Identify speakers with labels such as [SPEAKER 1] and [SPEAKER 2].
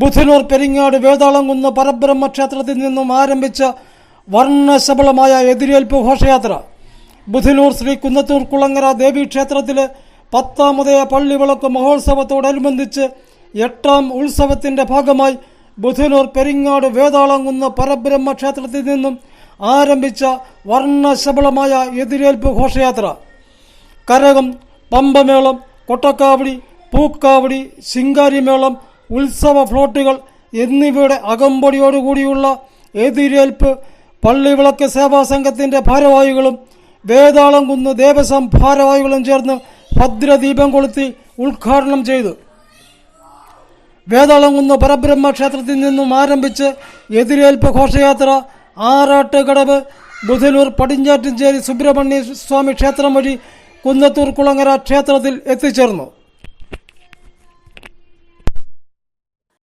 [SPEAKER 1] ബുധനൂർ പെരിങ്ങാട് വേതാളംകുന്ന് പരബ്രഹ്മ ക്ഷേത്രത്തിൽ നിന്നും ആരംഭിച്ച വർണശബളമായ എതിരേൽപ്പ് ഘോഷയാത്ര. ബുധനൂർ ശ്രീ കുന്നത്തൂർ കുളങ്ങര ദേവീക്ഷേത്രത്തിലെ പത്താമതയ പള്ളിവിളക്ക് മഹോത്സവത്തോടനുബന്ധിച്ച് എട്ടാം ഉത്സവത്തിന്റെ ഭാഗമായി ബുധനൂർ പെരിങ്ങാട് വേതാളംകുന്ന് പരബ്രഹ്മ ക്ഷേത്രത്തിൽ നിന്നും ആരംഭിച്ച വർണശബളമായ എതിരേൽപ്പ് ഘോഷയാത്ര. കരകം പമ്പമേളം കൊട്ടക്കാവടി പൂക്കാവടി ശിങ്കാരിമേളം ഉത്സവ ഫ്ലോട്ടുകൾ എന്നിവയുടെ അകമ്പടിയോടുകൂടിയുള്ള എതിരേൽപ്പ് പള്ളിവിളക്ക് സേവാ സംഘത്തിന്റെ ഭാരവാഹികളും വേതാളം കുന്ന് ദേവസ്വം ഭാരവാഹികളും ചേർന്ന് ഭദ്രദീപം കൊളുത്തി ഉദ്ഘാടനം ചെയ്തു. വേതാളംകുന്ന് പരബ്രഹ്മ ക്ഷേത്രത്തിൽ നിന്നും ആരംഭിച്ച് എതിരേൽപ്പ് ഘോഷയാത്ര ആറാട്ടുകടവ് ബുധനൂർ പടിഞ്ഞാറ്റിഞ്ചേരി സുബ്രഹ്മണ്യ സ്വാമി ക്ഷേത്രം വഴി കുന്നത്തൂർ കുളങ്ങര ക്ഷേത്രത്തിൽ എത്തിച്ചേർന്നു.